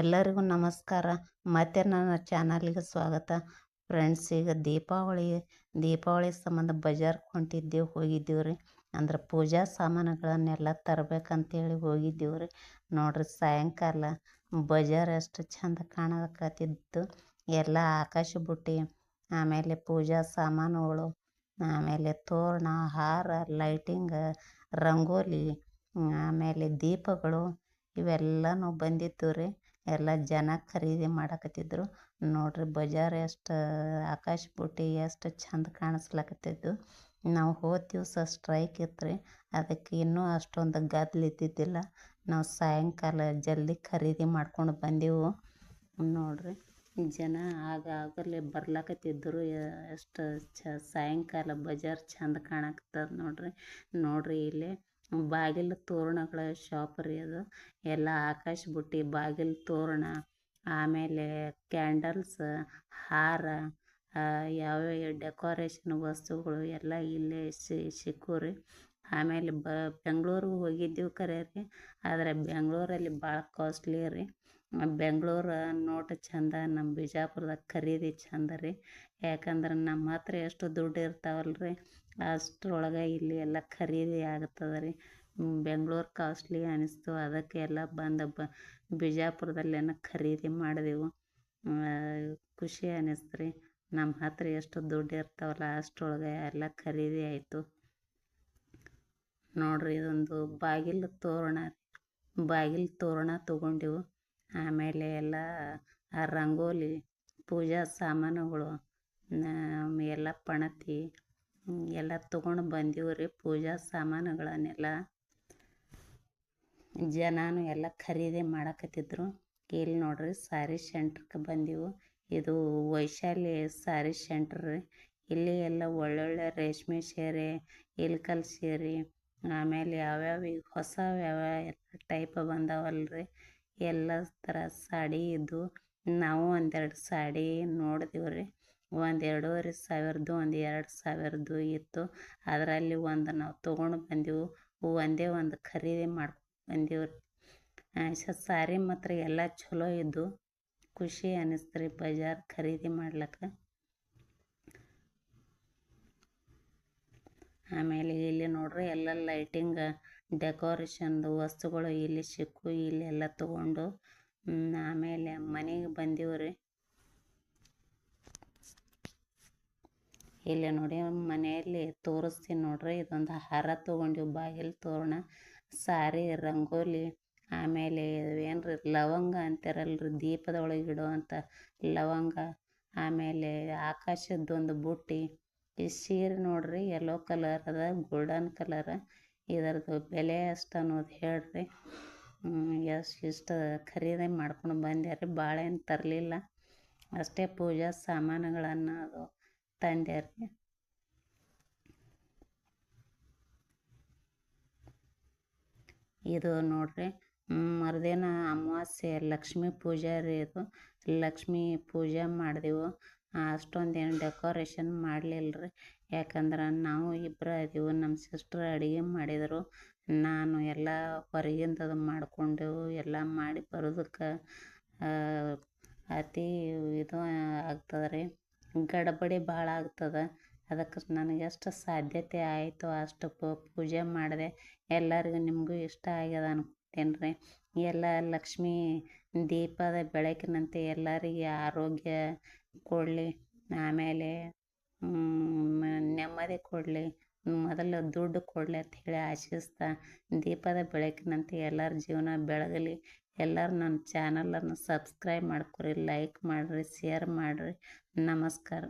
ಎಲ್ಲರಿಗೂ ನಮಸ್ಕಾರ. ಮತ್ತೆ ನನ್ನ ಚಾನಲ್ಗೆ ಸ್ವಾಗತ. ಫ್ರೆಂಡ್ಸ್, ಈಗ ದೀಪಾವಳಿ ದೀಪಾವಳಿ ಸಂಬಂಧ ಬಜಾರ್ಗೆ ಹೊಂಟಿದ್ದೇವೆ ಹೋಗಿದ್ದೀವಿ ರೀ ಅಂದ್ರೆ ಪೂಜಾ ಸಾಮಾನುಗಳನ್ನೆಲ್ಲ ತರಬೇಕಂತೇಳಿ ಹೋಗಿದ್ದೀವಿ ರೀ ನೋಡ್ರಿ, ಸಾಯಂಕಾಲ ಬಜಾರ್ ಎಷ್ಟು ಚಂದ ಕಾಣಕತ್ತಿತ್ತು. ಎಲ್ಲ ಆಕಾಶ ಬುಟ್ಟಿ, ಆಮೇಲೆ ಪೂಜಾ ಸಾಮಾನುಗಳು, ಆಮೇಲೆ ತೋರಣ, ಹಾರ, ಲೈಟಿಂಗ್, ರಂಗೋಲಿ, ಆಮೇಲೆ ದೀಪಗಳು, ಇವೆಲ್ಲನೂ ಬಂದಿತ್ತು ರೀ ಎಲ್ಲ ಜನ ಖರೀದಿ ಮಾಡಕತ್ತಿದ್ರು. ನೋಡ್ರಿ ಬಜಾರ್ ಎಷ್ಟು, ಆಕಾಶ ಬುಟ್ಟಿ ಎಷ್ಟು ಚಂದ ಕಾಣಿಸ್ಲಕತ್ತಿದ್ದು. ನಾವು ಹೋದ ದಿವಸ ಸ್ಟ್ರೈಕ್ ಇತ್ತು ಅದಕ್ಕೆ ಇನ್ನೂ ಅಷ್ಟೊಂದು ಗದ್ದಲ ಇದ್ದಿದ್ದಿಲ್ಲ. ನಾವು ಸಾಯಂಕಾಲ ಜಲ್ದಿ ಖರೀದಿ ಮಾಡ್ಕೊಂಡು ಬಂದೆವು. ನೋಡ್ರಿ, ಜನ ಆಗ ಆಗಲೇ ಬರ್ಲಕತ್ತಿದ್ರು. ಎಷ್ಟು ಚ, ಸಾಯಂಕಾಲ ಬಜಾರ್ ಚಂದ ಕಾಣಕತ್ತದ ನೋಡ್ರಿ. ನೋಡ್ರಿ ಇಲ್ಲಿ ಬಾಗಿಲು ತೋರಣಗಳ ಶಾಪ್ ರೀ ಅದು. ಎಲ್ಲ ಆಕಾಶ ಬುಟ್ಟಿ ಬಾಗಿಲು ತೋರಣ, ಆಮೇಲೆ ಕ್ಯಾಂಡಲ್ಸ್ ಹಾರ ಯಾವ್ಯಾವ ಡೆಕೋರೇಷನ್ ವಸ್ತುಗಳು ಎಲ್ಲ ಇಲ್ಲೇ ಸಿಕ್ಕವು ರೀ ಆಮೇಲೆ ಬ, ಬೆಂಗ್ಳೂರಿಗೆ ಹೋಗಿದ್ದೀವಿ ಖರೆ ರೀ. ಆದರೆ ಬೆಂಗಳೂರಲ್ಲಿ ಭಾಳ ಕಾಸ್ಟ್ಲಿ ರೀ. ಬೆಂಗ್ಳೂರು ನೋಟ ಚಂದ ನಮ್ಮ ಬಿಜಾಪುರದಾಗ ಖರೀದಿ ಚಂದ ರೀ. ಯಾಕಂದ್ರೆ ನಮ್ಮ ಹತ್ರ ಎಷ್ಟು ದುಡ್ಡು ಇರ್ತಾವಲ್ಲ ರೀ ಅಷ್ಟರೊಳಗೆ ಇಲ್ಲಿ ಎಲ್ಲ ಖರೀದಿ ಆಗ್ತದೆ ರೀ. ಬೆಂಗ್ಳೂರು ಕಾಸ್ಟ್ಲಿ ಅನ್ನಿಸ್ತು ಅದಕ್ಕೆ ಎಲ್ಲ ಬಂದು ಬ, ಬಿಜಾಪುರದಲ್ಲೇನ ಖರೀದಿ ಮಾಡಿದೆವು. ಖುಷಿ ಅನ್ನಿಸ್ತು ರೀ. ನಮ್ಮ ಹತ್ರ ಎಷ್ಟು ದುಡ್ಡು ಇರ್ತಾವಲ್ಲ, ಅಷ್ಟರೊಳಗೆ ಎಲ್ಲ ಖರೀದಿ ಆಯಿತು. ನೋಡ್ರಿ ಇದೊಂದು ಬಾಗಿಲು ತೋರಣ ಬಾಗಿಲು ತೋರಣ ತೊಗೊಂಡೆವು. ಆಮೇಲೆ ಎಲ್ಲ ರಂಗೋಲಿ, ಪೂಜಾ ಸಾಮಾನುಗಳು ಎಲ್ಲ ಪಣತಿ ಎಲ್ಲ ತೊಗೊಂಡು ಬಂದೀವಿ ರೀ ಪೂಜಾ ಸಾಮಾನುಗಳನ್ನೆಲ್ಲ. ಜನನು ಎಲ್ಲ ಖರೀದಿ ಮಾಡಕತ್ತಿದ್ರು. ಇಲ್ಲಿ ನೋಡ್ರಿ ಸಾರಿ ಸೆಂಟ್ರ್ಗೆ ಬಂದಿವು. ಇದು ವೈಶಾಲಿ ಸಾರಿ ಸೆಂಟ್ರ್ ರೀ. ಇಲ್ಲಿ ಎಲ್ಲ ಒಳ್ಳೊಳ್ಳೆ ರೇಷ್ಮೆ ಸೀರೆ, ಇಲ್ಕಲ್ ಸೀರೆ, ಆಮೇಲೆ ಯಾವ್ಯಾವ ಈಗ ಹೊಸ ಯಾವ್ಯಾವ ಟೈಪ್ ಟೈಪ್ ಬಂದಾವಲ್ರಿ. ಎಲ್ಲ ಥರ ಸಾಡಿ ಇದ್ದು ನಾವು ಒಂದೆರಡು ಸಾಡಿ ನೋಡಿದೆವು ರೀ. ಒಂದು ಎರಡೂವರೆ ಸಾವಿರದ್ದು ಒಂದು ಎರಡು ಸಾವಿರದ್ದು ಇತ್ತು. ಅದರಲ್ಲಿ ಒಂದು ನಾವು ತೊಗೊಂಡು ಬಂದೆವು. ಒಂದೇ ಒಂದು ಖರೀದಿ ಮಾಡ್ ಬಂದೆವು ರೀ. ಸಾರಿ ಮಾತ್ರ ಎಲ್ಲ ಚಲೋ ಇದ್ದು ಖುಷಿ ಅನ್ನಿಸ್ತು ರೀ ಬಜಾರ್ ಖರೀದಿ ಮಾಡ್ಲಿಕ್ಕೆ. ಆಮೇಲೆ ಇಲ್ಲಿ ನೋಡ್ರಿ ಎಲ್ಲ ಲೈಟಿಂಗ್ ಡೆಕೋರೇಷನ್ದು ವಸ್ತುಗಳು ಇಲ್ಲಿ ಸಿಕ್ಕು, ಇಲ್ಲಿ ಎಲ್ಲ ತೊಗೊಂಡು ಆಮೇಲೆ ಮನೆಗೆ ಬಂದಿವ್ರಿ. ಇಲ್ಲಿ ನೋಡಿ ಮನೆಯಲ್ಲಿ ತೋರಿಸ್ತೀನಿ ನೋಡ್ರಿ, ಇದೊಂದು ಹಾರ ತೊಗೊಂಡಿವಿ, ಬಾಗಿಲು ತೋರಣ, ಸಾರಿ, ರಂಗೋಲಿ, ಆಮೇಲೆ ಏನ್ರಿ ಲವಂಗ ಅಂತಾರಲ್ರಿ, ದೀಪದೊಳಗೆ ಇಡುವಂಥ ಲವಂಗ, ಆಮೇಲೆ ಆಕಾಶದ್ದೊಂದು ಬುಟ್ಟಿ. ಈ ಸೀರೆ ನೋಡ್ರಿ ಯೆಲ್ಲೋ ಕಲರ್ ಅದ ಗೋಲ್ಡನ್ ಕಲರ್ ಇದರದು ಬೆಲೆ ಎಷ್ಟು ಅನ್ನೋದು ಹೇಳ್ರಿ. ಎಷ್ಟು, ಇಷ್ಟು ಖರೀದಿ ಮಾಡ್ಕೊಂಡು ಬಂದ್ಯಾರಿ ಭಾಳ ಏನು ತರಲಿಲ್ಲ. ಅಷ್ಟೇ ಪೂಜಾ ಸಾಮಾನುಗಳನ್ನು ಅದು ತಂದ್ಯಾರಿ ಇದು ನೋಡ್ರಿ ಮರುದಿನ ಅಮಾವಾಸ್ಯೆ ಲಕ್ಷ್ಮೀ ಪೂಜಾ ರೀ ಇದು. ಲಕ್ಷ್ಮೀ ಪೂಜೆ ಮಾಡಿದೆವು. ಅಷ್ಟೊಂದೇನು ಡೆಕೋರೇಷನ್ ಮಾಡಲಿಲ್ಲ ರೀ ಯಾಕಂದ್ರೆ ನಾವು ಇಬ್ಬರು ಅದೀವಿ ನಮ್ಮ ಸಿಸ್ಟ್ರ್ ಅಡುಗೆ ಮಾಡಿದರು. ನಾನು ಎಲ್ಲ ಹೊರಗಿಂದದು ಮಾಡಿಕೊಂಡೆವು ಎಲ್ಲ ಮಾಡಿ ಬರೋದಕ್ಕೆ ಅತಿ ಇದು ಆಗ್ತದೆ ರೀ ಗಡಬಡಿ ಭಾಳ ಆಗ್ತದೆ. ಅದಕ್ಕೆ ನನಗೆ ಎಷ್ಟು ಸಾಧ್ಯತೆ ಆಯಿತು, ಅಷ್ಟು ಪೂಜೆ ಮಾಡಿದೆ. ಎಲ್ಲರಿಗೂ ನಿಮಗೂ ಇಷ್ಟ ಆಗ್ಯದ ಅನ್ಕೊತೀನಿ ರೀ ಎಲ್ಲ ಲಕ್ಷ್ಮೀ ದೀಪದ ಬೆಳಕಿನಂತೆ ಎಲ್ಲರಿಗೆ ಆರೋಗ್ಯ ಕೊಡಲಿ, ಆಮೇಲೆ ನೆಮ್ಮದಿ ಕೊಡಲಿ, ಮೊದಲು ದುಡ್ಡು ಕೊಡಲಿ ಅಂತ ಹೇಳಿ ಆಶಿಸ್ತಾ, ದೀಪದ ಬೆಳಕಿನಂತೆ ಎಲ್ಲರ ಜೀವನ ಬೆಳಗಲಿ. ಎಲ್ಲರೂ ನನ್ನ ಚಾನಲನ್ನು ಸಬ್ಸ್ಕ್ರೈಬ್ ಮಾಡ್ಕೊರಿ ಲೈಕ್ ಮಾಡಿರಿ ಶೇರ್ ಮಾಡಿರಿ. ನಮಸ್ಕಾರ.